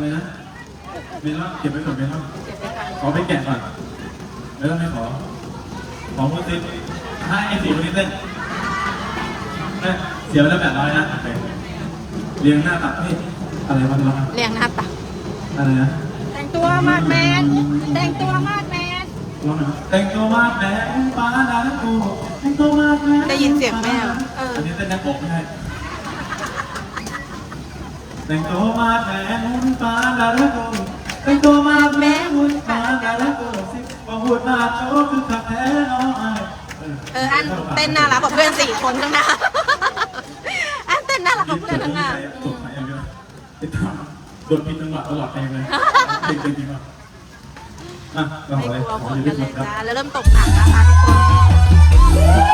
อะไรนะเมลอนเก็บไว้ก่อนเมลอนเก็บไว้ก่อนขอไปแกะก่อนเมลอนไม่ขอ ขอมือติดให้ไอ้สีคนนี้เต้นเอ้ยเสียไปแล้วแปดร้อยนะโอเคเรียงหน้าตักนี่อะไรวะเราเรียงหน้าตักอะไรนะแต่งตัวมาดแมนแต่งตัวมาดแมนร้องหน่อยแต่งตัวมากแม่ป้าดาลกูแต่งตัวมากแม่ได้ยินเสียงแม่เหรอเอออันนี้เต้นนักอกไม่ใช่ แต่งตัวมากแม่หุ่นป้าดาลกูแต่งตัวมากแม่หุ่นป้าดาลกูสิว่าหุ่นมาโชว์คือขับแพ้น้องไอ้เอออันเต้นน่ารักกว่าเพื่อนสี่คนข้างหน้าอันเต้นน่ารักกว่าเพื่อนข้างหน้าตกใครอย่างเงี้ยติดตามโดนพินจังหวะตลอดเพลงเลยจริงจริงจริงว่ะอะเราไม่ขอเลยกลัวขฝอนอยู่กัที่นสุดครับเลยจ้าแล้วเริ่มตกหนักนะคะทุกคนคน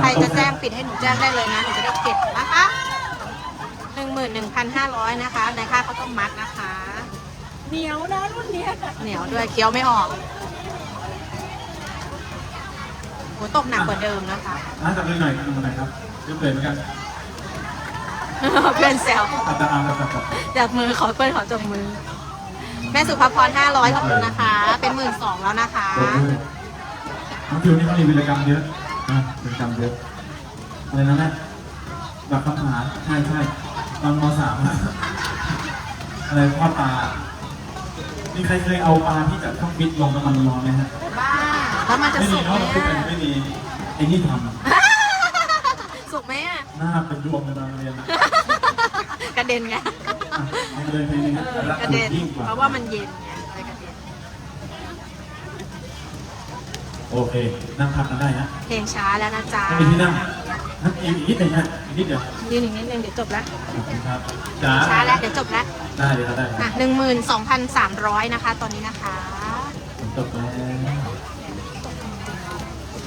ใครจะแจ้งปิดให้หนูแจ้งได้เลยนะหนูจะได้เก็บนะคะหนึ่งหมื่นหนึ่งพันห้าร้อยนะคะในค่าเขาวต้องมัดนะคะ เหนียวนะรุ่นเนี้ยเหนียวด้วยเคี้ยวไม่ออกโหตกหนักกว่าเดิมนะคะอะจับเลยหน่อยจับหน่อยครับเริ่มเลยเหมือนกันเพื่อนแซวจับจับจับจับจับจับมือขอเพื่อนขอจับมือ แม่สุภาพรห้าร้อยขอบคุณนะคะ เป็นหมื่นสองแล้วนะคะจับด้วยน้องฟิวนี่เขามีวิรกรรมเยอะ นะวิรกรรมเยอะอะไรนะแม่แบบคำถามใช่ใช่ตอนมสามอะอะไรทอดปลามีใครเคยเอาปลาที่จากช่องฟิตลงน้ำมันร้อนไหมฮะบ้าแล้วมันจะไม่สุมีกไหมเนาะมันคือเป็นอะไม่มีไอ้นี่ทสุกไหมอะำหน้าเป็นยวงในตอนเรียนอะกระเด็นไง อะเอาไปเลยเพลงนี้เออรักกระคุณเด็น ยิ่งกว่า เพราะว่ามันเย็นไงเลยกระเด็น โอเค นั่งพักกันได้นะเพลงช้าแล้วนะจ๊ะไม่มีที่นั่งนั่งอีกนิดหนึ่งฮะอีกนิดเดียวยืนอีกนิดนึงเดี๋ยวจบแล้วขอบคุณครับจ๋าช้าแล้วเดี๋ยวจบแล้วได้เลยครับได้คอะรับหนึ่งหมื่นสองพันสามร้อยนะคะ ตอนนี้นะคะผมจบแล้ว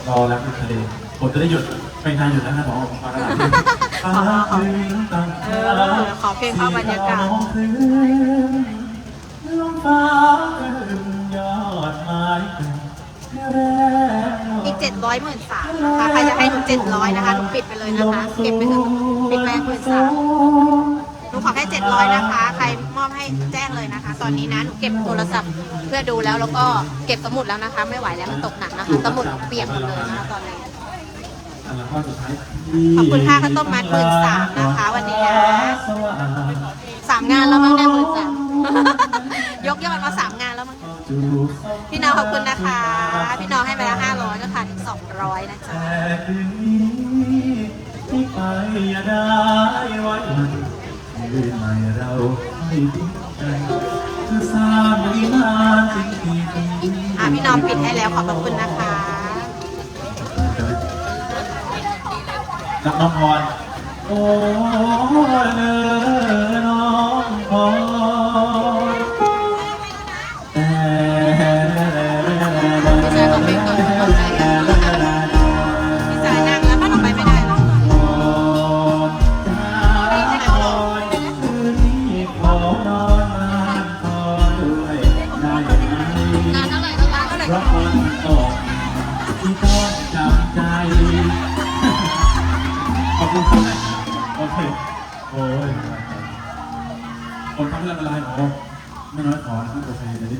รอแล้วคือทะเลผมจะได้หยุดไม่นานหยุดแล้วนะบอกผมฟังแล้วฟ้าคืนตั้งเออขอเพลงเข้าบรรยากาศลมฟ้าคืนยอดไม้คืนแรง อีกเจ็ดร้อยหมื่นสามนะคะใครจะให้หนูเจ็ดร้อยนะคะหนูปิดไปเลยนะคะ เก็บไปถอะปิดไปหมื่นสามหนูขอแค่เจ็ดร้อยนะคะ ใครมอบให้แจ้งเลยนะคะ ตอนนี้นะหนูเก็บโทรศัพท์เพื่อดูแล้วแล้วก็เก็บสมุดแล้วนะคะ ไม่ไหวแล้วมันตกหนักนะคะสมุดเปียกหมดเลยนะคะตอนนี้ขอบคุณค่าข้าวต้มมัด13,000นะคะ วันนี้นะ สว่างสามงานแล้วมั้งได้หมื่นสามยกยอดมาสามงานแล้วมั้งจูบพี่น้องขอบคุณนะคะ พี่น้องให้ไปแล้วห้าร้อยก็ขาดอีกสองร้อยนะจ๊ะแต่คืนนี้ที่ไปอย่าได้ไว้มันคืนใหม่เราไม่ทิ้งกันคือสร้างไม่นานจริงๆอะพี่น้องปิดให้แล้วขอบพระคุณนะคะรักน้องพรโอ้เนอ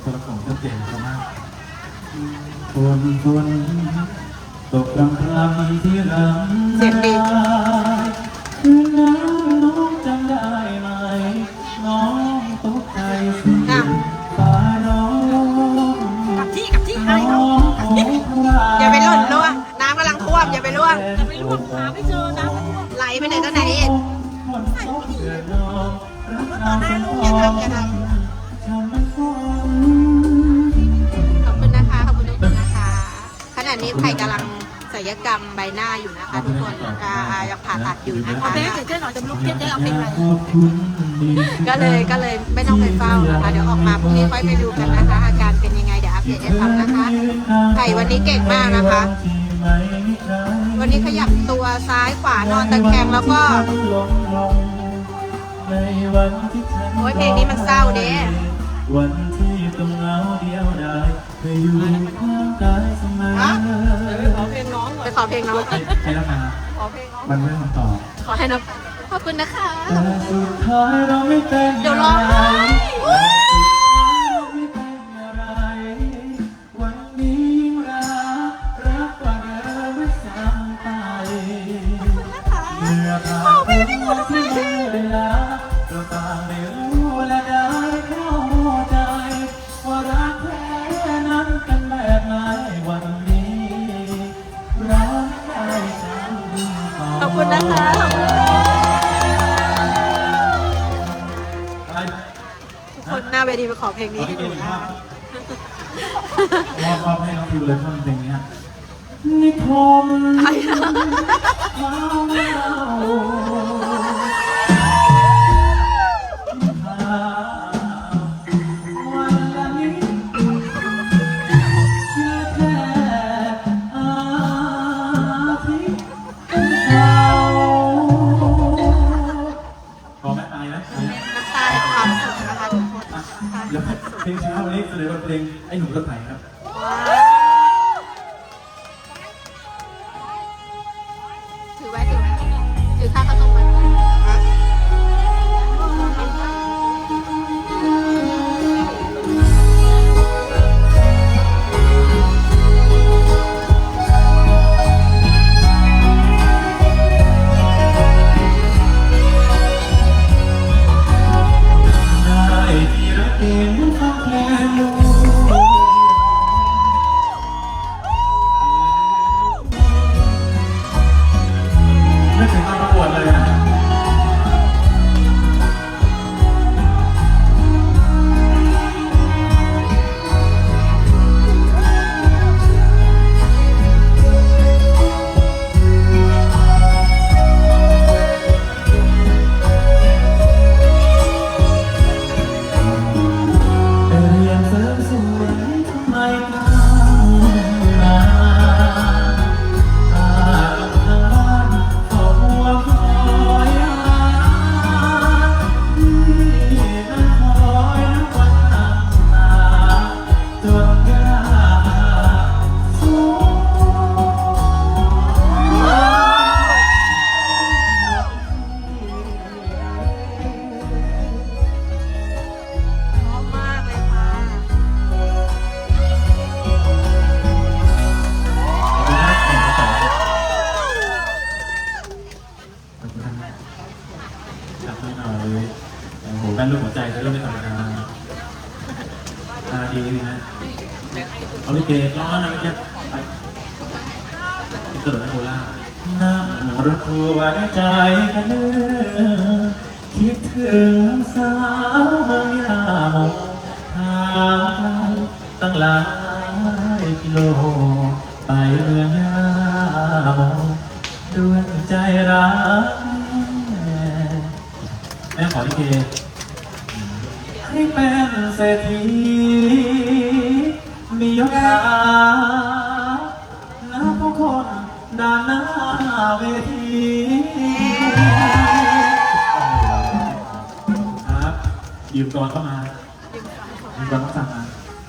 ตัวละครชัดเจนมากฝนฝนตกรำพรำที่รำเสียงดีคืนนั้นน้องจำได้ไหม น้องตกใจสิฟ้าร้องกับที่กับที่น้ให้อเขางโอ้คราอย่าไปหล่นล่วงน้ำกำลังท่วมอย่าไปล่วงจะไปร่วมหาไม่เจอนะไหลไปไหนก็ไหนเองคนตกเดือดร้อนรักเราเป็นของทำ นี้ไผ่กำลังศัลยกรรมใบหน้าอยู่นะคะทุกคนอ่ายังผ่าตัดอยู่นะเอาคะเพลงเจ๊หน่อยจะไม่รู้เจ๊จะเอาเพลงอะไรขอบคุณดีก็เลยก็เลยไม่ต้องไปเฝ้านะคะ เดี๋ยวออกมาพรุ่งนี้ค่อยไปดูกันนะคะ อาการเป็นยังไงเดี๋ยวอัปเดตให้ฟังนะคะไผ่วันนี้เก่งมากนะคะ วันนี้ขยับตัวซ้ายขวานอนตะแคงแล้วก็ โอ้ยเพลงนี้มันเศร้าเด้วันที่ต้องเหงาเดียวดาย เคยอยู่ข้างกายเสมอขอเพลงน้องหน่อยไปขอเพลงน้องให้ให้น้ำมาขอเพลงน้องมันไม่คำตอบขอให้น้องขอบคุณนะคะ แต่สุดท้ายเราไม่เป็นเดี๋ยวร้องไห้ เวทีไปขอเพลงนี้ให้หนูนะมอบมอบให้น้องฟิวเลยท่อนเพลงเนี้ยนิคมมาเรา เพลงไอ้หนุ่มรถไถครับ ดันดูหัวใจจะเริ่มไม่ธรรมดาตาดีนะ เอาลิเกร้อนนะไม่ใช่ไปเกิดนะโคลาน้ำรถทัวร์ใจกันเนอคิดถึงสาวเมืองยามทางตั้งหลายกิโล ไปเมืองยามดวงใจรักแม่ขอลิเก ให้เป็นเศรษฐีมียศถานับคนด้านหน้าเวทีครับยืมก่อนเข้ามายืมก่อนเข้ามา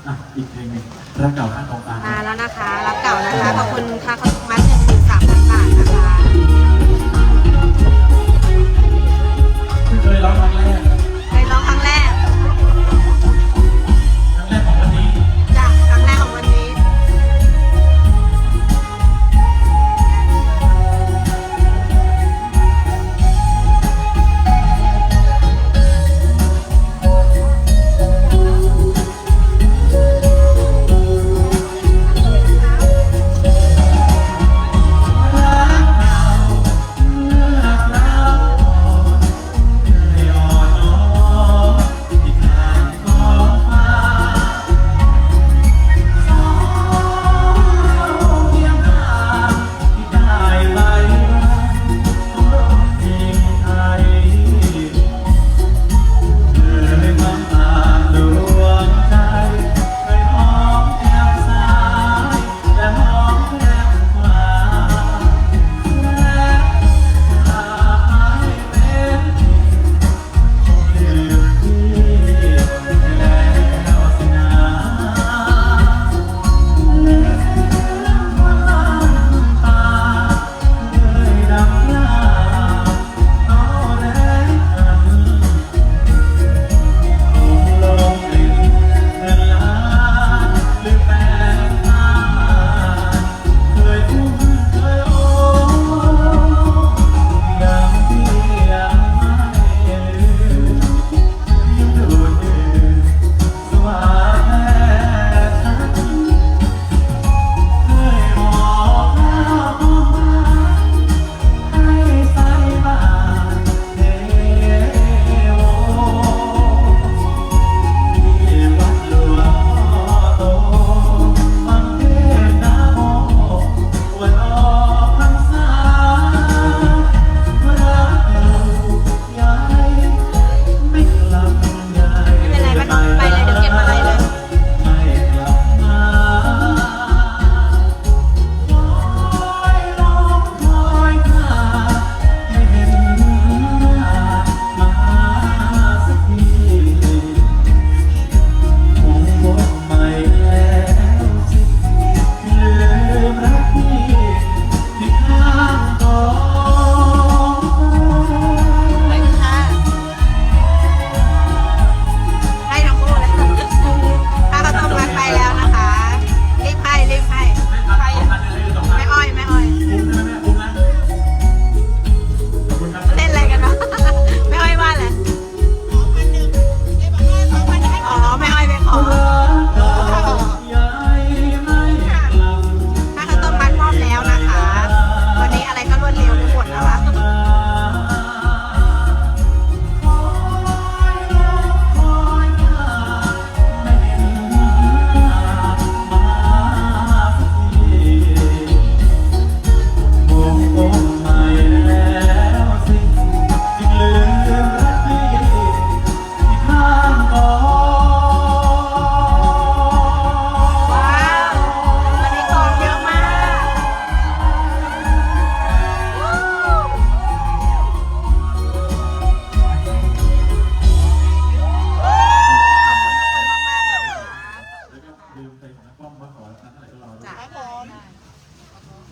อะอีกเพลงหนึ่งรักเก่าข้างกองฟ้ามาแล้วนะคะ รับเก่านะคะ ขอบคุณค่ะขอบคุณมัดหนึ่งสามพันบาทนะคะ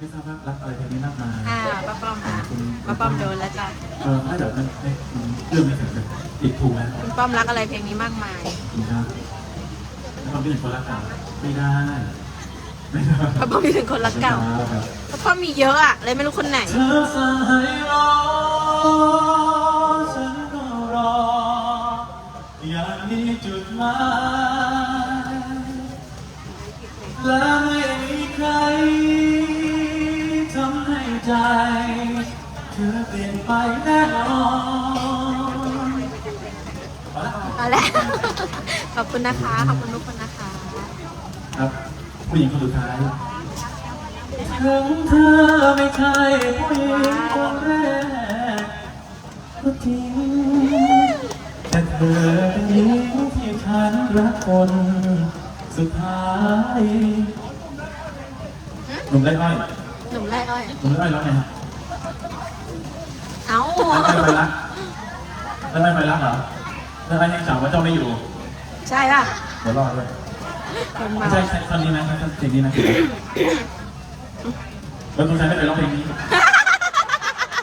ไม่ทราบว่ารักอะไรเพลงนี้มากมายอ่าป้าป้อมค่ะป้าป้อมโดนแล้วจ้ะเออถ้าเดี๋ยวมันไม่เรื่องไม่ถึงเลยติดถูกแล้วคุณป้อมรักอะไรเพลงนี้มากมายนะครับถ้าเราไม่ถึงคนรักเก่าไม่ได้ไม่ได้ป้าป้อมมีถึงคนรักเก่าครับป้าป้อมมีเยอะอะเลยไม่รู้คนไหนเธอสั่งให้รอฉันก็รออย่างมีจุดหมายและไม่มีใครทำ ใจ เธอเปลี่ยนไปแน่นอนเอาละขอบคุณนะคะ ขอบคุณทุกคนนะคะ ครับผู้หญิงคนสุดท้าย ถึงเธอไม่ใช่ผู้หญิงคนแรกก็จริงแต่เธอเป็นหญิงที่ฉันรักคนสุดท้ายหนุ่มไร่อ้อย หนุ่มไร่อ้อยหนุ่มไร่อ้อยแล้วไงครับเอ้าแล้วไม่ไปรักแล้วไม่ไปรักเหรอแล้วไม่ยังสาวว่าเจ้าไม่อยู่ ใช่ป่ะเดี๋ยวรอเลยคนไม่เมาใช่ใช่ตอนนี้นะใช่เพลงนี้นะแล้วคุณชายไม่เคยร้องเพลงนี้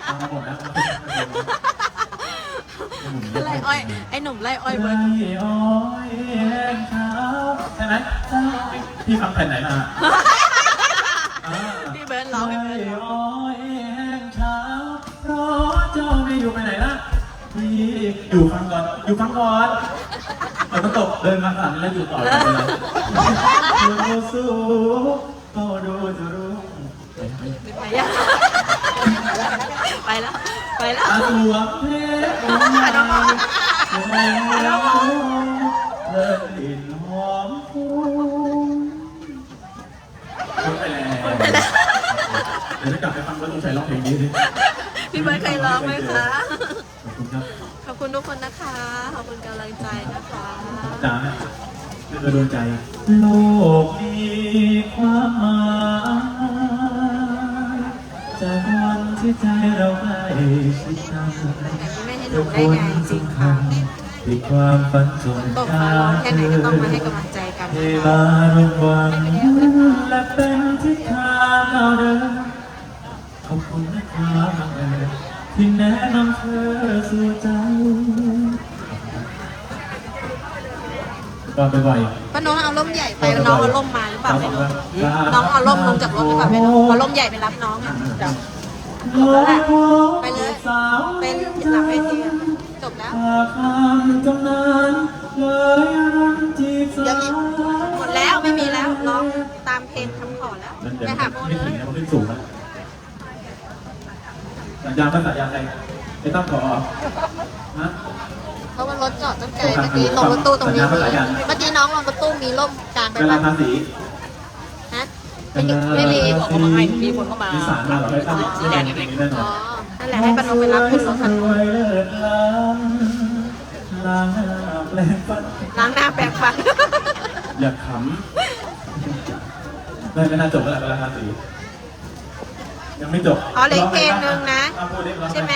ฟังมาหมดแล้วไร่อ้อยไอ้หนุ่มไร่อ้อยเบิไร่ร์ดอ้อยแห้งเช้าใช่ไหมพี่ฟังแผ่นไหนมาอ่าพี่เบิ ร้องไร่พี่เบิร์ดร้องอ้อยแห้งเช้าเพราะเจ้าไม่อยู่ไปไหนล่ะพี่อยู่ฟังก่อนอยู่ฟังก่อนเราต้องตกเดินมาสั่นแล้วอยู่ต่อเลยนะดูสู้ก็ดูจะรู้ไปยังไปแล้วไปแล้วอาตัวเพชรน้องแม่แล้วเลิศลิ่นหอมฟุ้งไปแล้ว เดี๋ยวจะกลับไปฟังว่าต้องใช้ร้องเพลงนี้ดิพี่เบิร์ดเคยร้องไหมคะ ขอบคุณครับขอบคุณทุกคนนะคะ ขอบคุณกำลังใจนะคะ จ๋าเรื่องโดนใจ โลกมีความหมายจากวันที่ใจเราใกล้ชิดกันแต่ไม่ให้หนูได้ไงจริงค่ะที่ความฝันส่วนตกมาร้องแค่ไหนก็ต้องมาให้กำลังใจกันเวนะคะลาลงวันและเป็นทิศทางเราเดิน ขอบคุณนะครับบังเอิญที่แนะนำเธอสู่ใจก็บ่อยป้าน้องเอาร่มใหญ่ไปน้องเอาร่มมาหรือเปล่าไม่รู้น้องเอาร่มลงจากรถหรือเปล่าไม่รู้เอาร่มใหญ่ไปรับน้องอะๆไปเลยสาวไปหลังเวทีอะจบแล้วฝากคำจำนานเลยรันจีบสายังวมีหมดแล้วไม่มีแล้วร้องตามเพลงคำขอแล้วมันไปเดี๋ยวหาโมไม่เลถึงยนะมันขึ้น สูงนะสัญญาณมันสัญญาณอะไรไม่ต้องขอฮะเพราะว่ารถจอดตั้งไกลเมื่อกี้ลงรถตู้ตรงนี้สัญญาณภาษายันเมื่อกี้น้องลงรถตู้มีร่มกลางไปเวลาบ้างทาสีฮะไม่มีไม่มีบอกเขามาให้มีคนเข้ามามีสารมาเหรอไม่ต้องไม่แดงจริงๆแน่นอ๋ออนนั่นแหละให้ปานมไปรับขึ้นรถคันสวยเลิศล้ำล้างหน้าแปลงฟันล้างหน้าแปรงฟันอย่าขำไม่ไม่น่าจบแล้วแหละเวลาทาสี ยังไม่จบอ๋อเหลืออีกเพลงนึงนะอ่พูดดิร้องใช่ไหม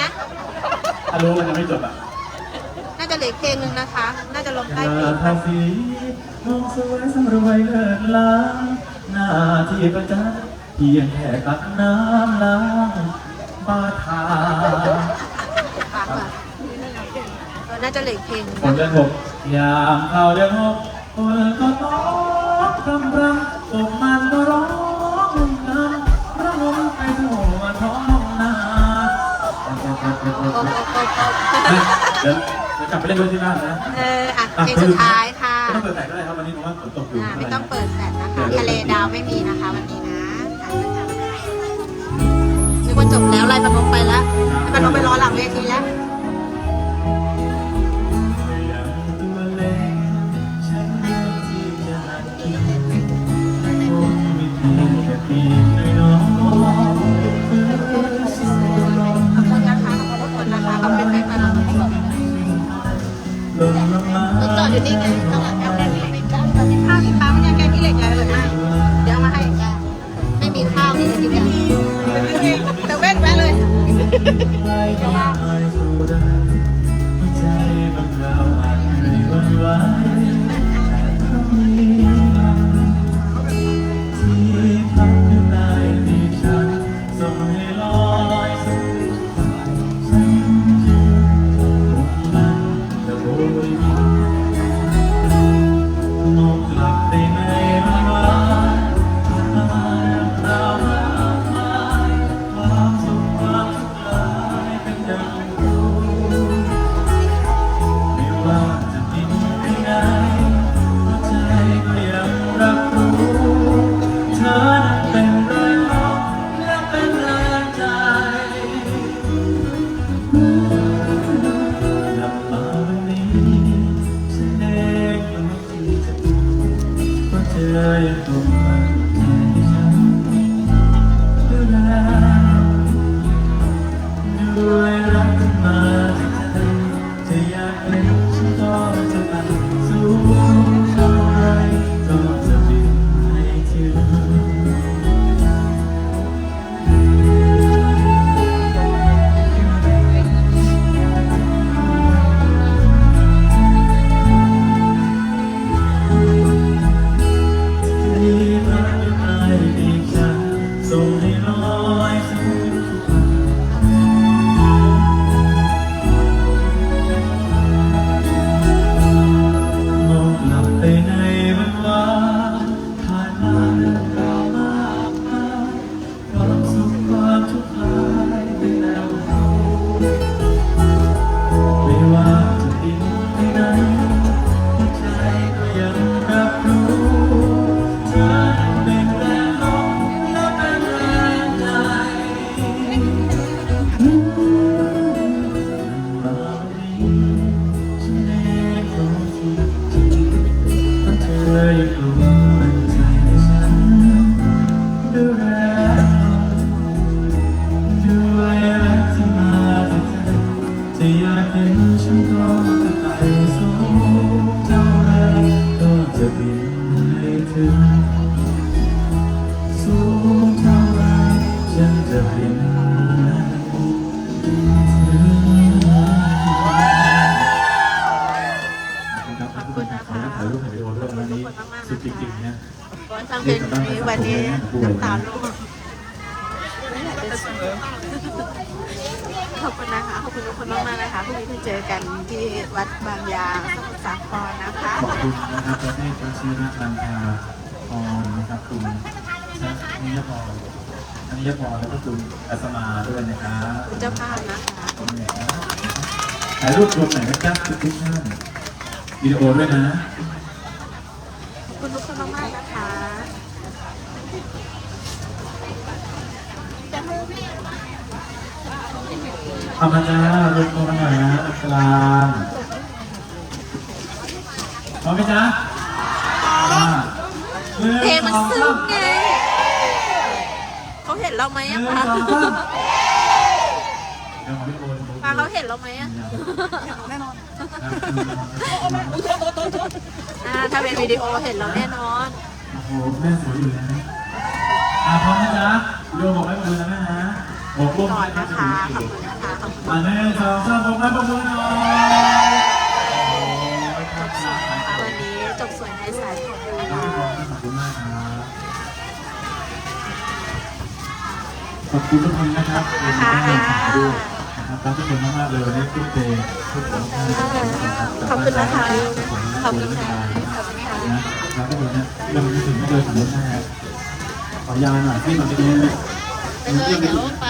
ถ้ารู้มันยังไม่จบอะน่าจะเหลืออกเพลงนึงนะคะ น่าจะลงใต้อเพลย่างทาสีมองสวยสำรวยเลิศล้ำหน้าที่ประจันเพียงแค่ตักน้ำล้างบาทาปากอะเออน่าจะเหลืออกเพลงนึงฝนเดือนหกยามเข้าเดือนหกฝนก็ตกกำลังตกมัน เดี๋ยวเดี๋ยวกลับไปเล่นด้วยที่บ้านนะเอออะเพลงสุดท้ายค่ะ ไม่ต้องเปิดแตกก็ได้ครับวันนี้เพราะว่าฝนตกอยู่อ่าไม่ต้องเปิดแฟลชนะคะทะเลดาวไม่มีนะคะวันนี้นะนึกว่าจบแล้วไล่ปานมไปแล้วไล่ปานมไปรอหลังเวทีแล้วตัว ขอบคุณนะคะ ขอบคุณทุกคนมากๆนะคะพรุ่งนี้ไปเจอกันที่วัดบางยางสมุทรสาครนะคะขอบคุณนะครับประเทศรัสเซียนะนันทาพรนะครับคุณชันิยพรชันิยพรแล้วก็คุณอัศมาด้วยนะครับคุณเจ้าภาพนะคะขอบคุณนะครับถ่ายรูปรวมหน่อยนะจ๊ะทุกท่านวิดีโอด้วยนะ ขอบคุณทุกคนมากๆนะคะ เอามาจ้ารวมตัวกันหน่อยนะกลางพร้อมไหมจ๊ะอ่าหนึ่เพลงมันสองซึ้สางมไงเขาเห็นเราไหมหนึ่อะงคะสองสามเดี๋ยวขอพี่โอนปาเขาเห็นเราไหมอะแน่นอนอ่าถ้าเป็นวิดีโอเห็นเราแน่นอนโอ้โหแม่สวยอยู่แล้วอะพร้อมนะจ๊ะวิดีโอบอกให้มาดูนะแม่นะบอกร่วมก่อนกันะคะขอบคุณนะคะขอบคุณ อะหนึ่งสองสามบอกให้ประมือหน่อยโอ้ยครับนะคะวันนี้จบสวยในสายฝนนะคะขอบคุณมากครับขอบคุณทุกคนนะครับที่มาถ่ายรูปนะครับรักทุกคนมากๆเลยวันนี้ทุ่มเททุกคนมากนะครับขอบคุณนะคะขขออบบคุคุณณค่ะค่ะขอบคุณค่ะนะแล้วก็ดูนะเราไม่ถึงไม่เลยสมมติแม่ขอยาหน่อยที่มันจะดีไปเลยเดี๋ยวไป